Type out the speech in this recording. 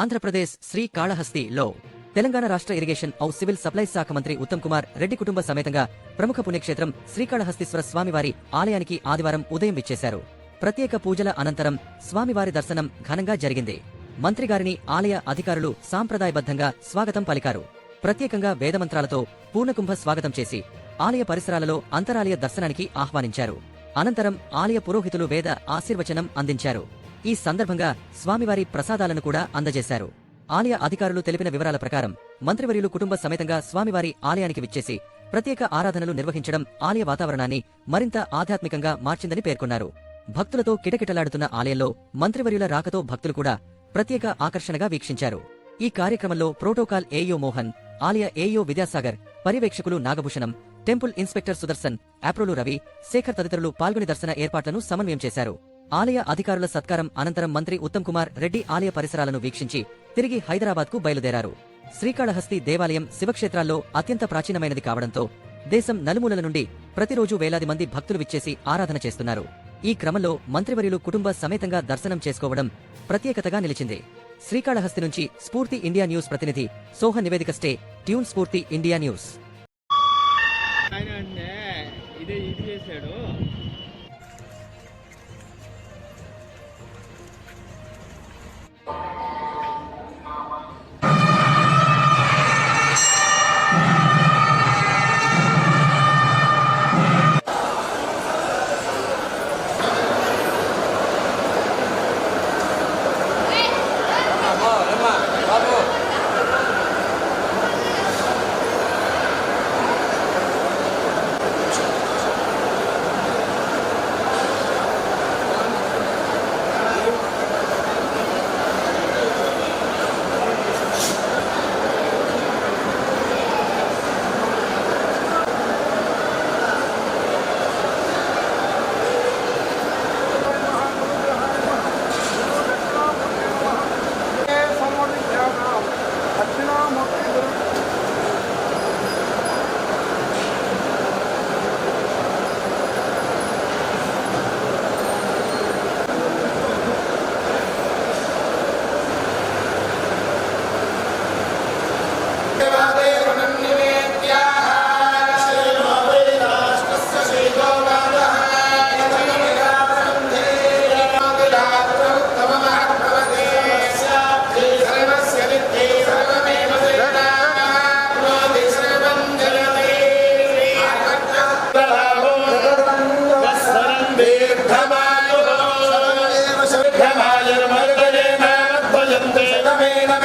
ఆంధ్రప్రదేశ్ శ్రీకాళహస్తిలో తెలంగాణ రాష్ట్ర ఇరిగేషన్ ఔ civil supplies శాఖ మంత్రి ఉత్తమ్ కుమార్ రెడ్డి కుటుంబ సమేతంగా ప్రముఖ పుణ్యక్షేత్రం శ్రీకాళహస్తీశ్వర స్వామివారి ఆలయానికి ఆదివారం ఉదయం విచ్చేశారు. ప్రత్యేక పూజల అనంతరం స్వామివారి దర్శనం ఘనంగా జరిగింది. మంత్రిగారిని ఆలయ అధికారులు సాంప్రదాయబద్ధంగా స్వాగతం పలికారు. ప్రత్యేకంగా వేదమంత్రాలతో పూర్ణకుంభ స్వాగతం చేసి ఆలయ పరిసరాలలో అంతరాలయ దర్శనానికి ఆహ్వానించారు. అనంతరం ఆలయ పురోహితులు వేద ఆశీర్వచనం అందించారు. ఈ సందర్భంగా స్వామివారి ప్రసాదాలను కూడా అందజేశారు. ఆలయ అధికారులు తెలిపిన వివరాల ప్రకారం మంత్రివర్యులు కుటుంబ సమేతంగా స్వామివారి ఆలయానికి విచ్చేసి ప్రత్యేక ఆరాధనలు నిర్వహించడం ఆలయ వాతావరణాన్ని మరింత ఆధ్యాత్మికంగా మార్చిందని పేర్కొన్నారు. భక్తులతో కిటకిటలాడుతున్న ఆలయంలో మంత్రివర్యుల రాకతో భక్తులు కూడా ప్రత్యేక ఆకర్షణగా వీక్షించారు. ఈ కార్యక్రమంలో ప్రోటోకాల్ ఏయో మోహన్ ఆలయ ఏయో విద్యాసాగర్ పర్యవేక్షకులు నాగభూషణం టెంపుల్ ఇన్స్పెక్టర్ సుదర్శన్ అప్రోలు రవి శేఖర్ తదితరులు పాల్గొని దర్శన ఏర్పాట్లను సమన్వయం చేశారు. ఆలయ అధికారుల సత్కారం అనంతరం మంత్రి ఉత్తమ్ కుమార్ రెడ్డి ఆలయ పరిసరాలను వీక్షించి తిరిగి హైదరాబాద్కు బయలుదేరారు. శ్రీకాళహస్తి దేవాలయం శివక్షేత్రాల్లో అత్యంత ప్రాచీనమైనది కావడంతో దేశం నలుమూలల నుండి ప్రతిరోజు వేలాది మంది భక్తులు విచ్చేసి ఆరాధన చేస్తున్నారు. ఈ క్రమంలో మంత్రివర్యులు కుటుంబ సమేతంగా దర్శనం చేసుకోవడం ప్రత్యేకతగా నిలిచింది. శ్రీకాళహస్తి నుంచి స్ఫూర్తి ఇండియా న్యూస్ ప్రతినిధి సోహ నివేదిక stay tune Spoorthi India news.